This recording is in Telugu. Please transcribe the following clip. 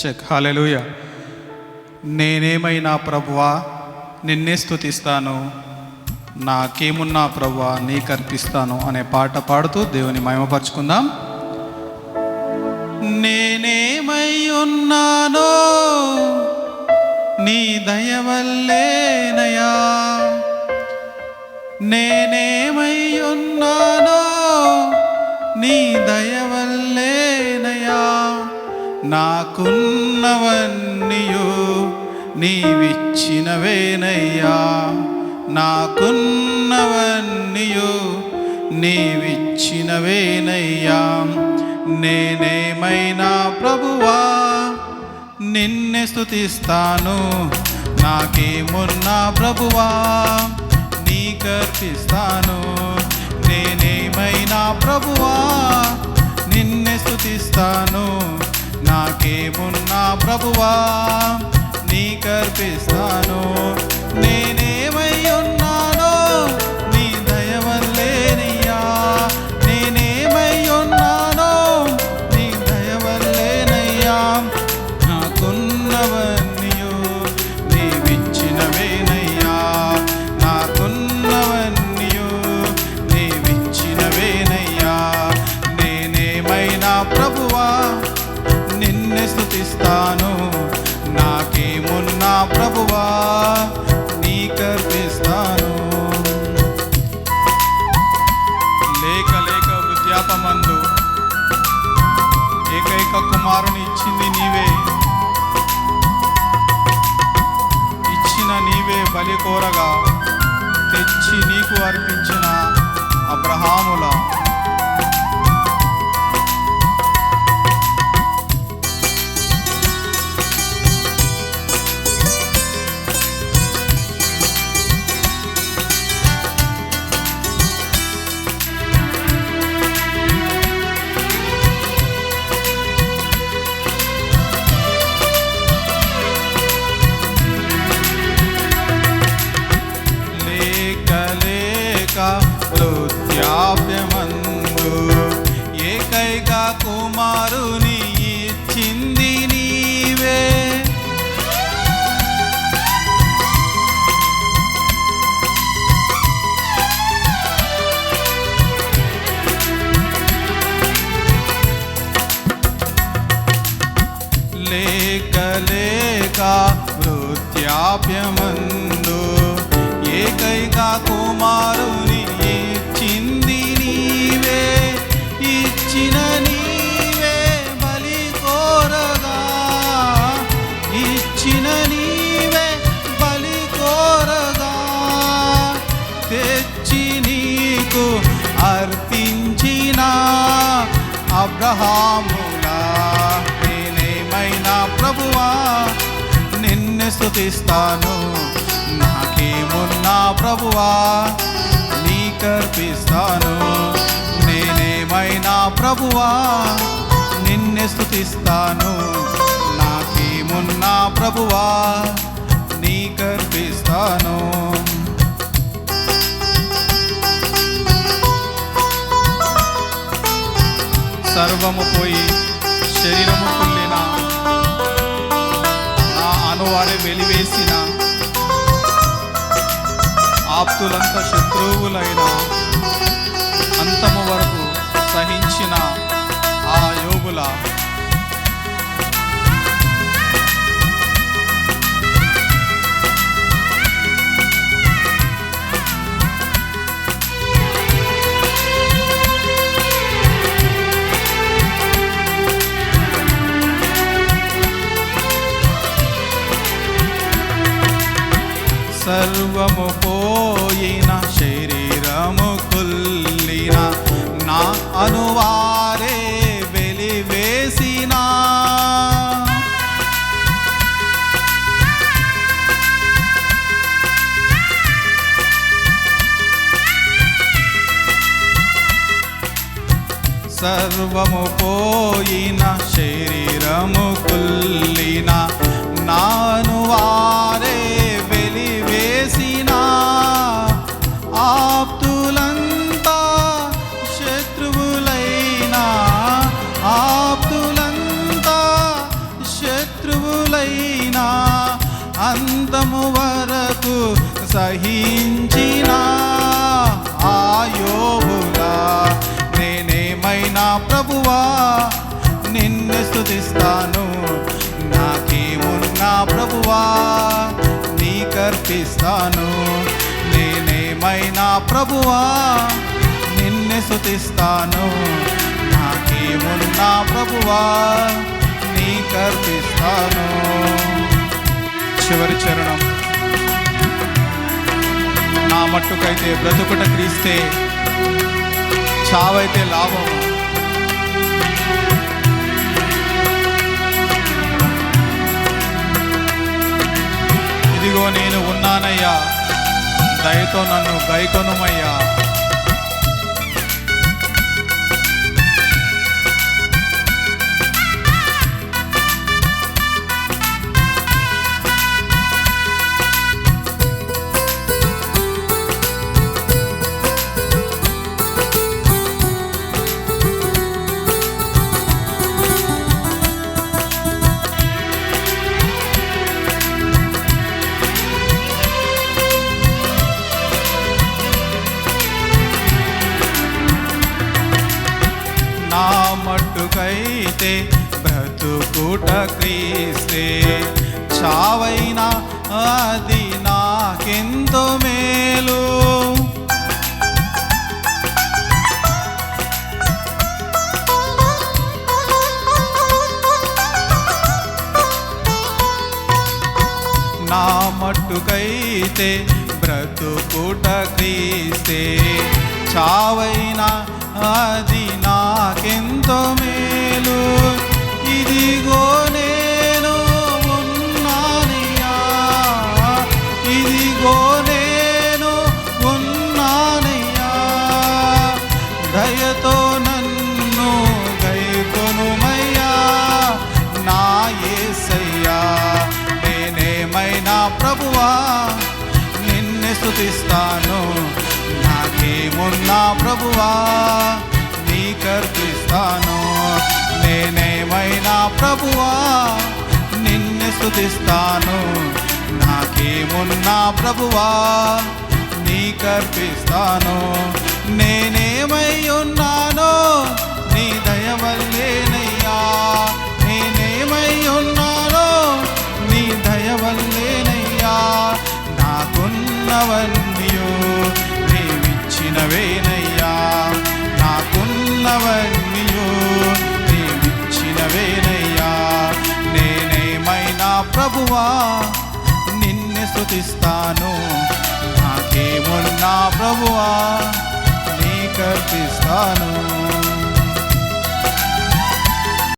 చెక్ హాలెలుయ నేనేమైనా ప్రభువా? నిన్నే స్థుతిస్తాను నాకేమున్నా ప్రభువా? నీకు అర్పిస్తాను అనే పాట పాడుతూ దేవుని మయమపరుచుకుందాం నేనేమై ఉన్నానో నీ దయవల్లేనయా నేనేమై ఉన్నానో నీ దయ నాకున్నవన్నీయు నీవిచ్చినవేనయ్యా. నాకున్నవన్నీయు నీవిచ్చినవేనయ్యా. నేనేమైనా ప్రభువా? నిన్నే స్థుతిస్తాను నాకేమున్నా ప్రభువా? నీకర్పిస్తాను నేనేమైనా ప్రభువా? నిన్నే స్థుతిస్తాను నాకేమున్నా ప్రభువా నీకర్పిస్తాను నేనే ప్రభువా నీకర్పిస్తాను లేక లేక వృద్ధాపమందు ఏకైక కుమారుని ఇచ్చింది నీవే. ఇచ్చిన నీవే బలి కోరగా తెచ్చి నీకు అర్పించిన అబ్రహాముల ఏకైక కుమారుని ఇచ్చింది నీవే. లేక లేక వృద్ధాప్యమందు ఏకైక కుమారుని అబ్రహాములా నేనేమైనా ప్రభువా? నిన్ను స్థుతిస్తాను నాకేమున్నా ప్రభువా? నీకర్పిస్తాను నేనేమైనా ప్రభువా? నిన్ను స్థుతిస్తాను నాకేమున్నా ప్రభువా? నీకర్పిస్తాను సర్వము పోయి శరీరము కుళ్ళిన నా అనువారే వెలివేసిన ఆప్తులంత శత్రువులైన సర్వము పోయిన శరీరము కుల్లిన నా అనువారే వెలివేసిన. సర్వము పోయిన శరీరము కుల్లిన నాను వారే ఆప్తులంతా శత్రువులైన ఆప్తులంతా శత్రు అంతము వరకు సహించిన ఆయోబులా నేనేమైనా ప్రభువా? నిన్ను స్తుతిస్తాను. నాకేమున్నా ప్రభువా? నీకర్పిస్తాను నేనేమైనా ప్రభువా? నిన్నే శుతిస్తాను నాకేమున్నా ప్రభువా? నీకర్పిస్తాను చివరి చరణం. నా మట్టుకైతే బ్రతుకుట క్రీస్తే చావైతే లాభం. ఇదిగో నేను ఉన్నానయ్యా. దయతో నన్ను గైకొనుమయ్యా. మట్టుకైతే బ్రతుకుట క్రీస్తే. చావైనా అది నాకెంతో మేలు. నా మట్టుకైతే బ్రతుకుట క్రీస్తే. చావైనా అది నా స్థుతిస్తాను నాకేమున్నా ప్రభువా నీకర్పిస్తాను నేనేమైనా ప్రభువా నిన్ను స్థుతిస్తాను నాకేమున్నా ప్రభువా నీకర్పిస్తాను నేనేమై ఉన్నానో నీ దయవల్ల ప్రభువా నిన్ను స్థుతిస్తాను నాకేమున్నా ప్రభువా నీకర్పిస్తాను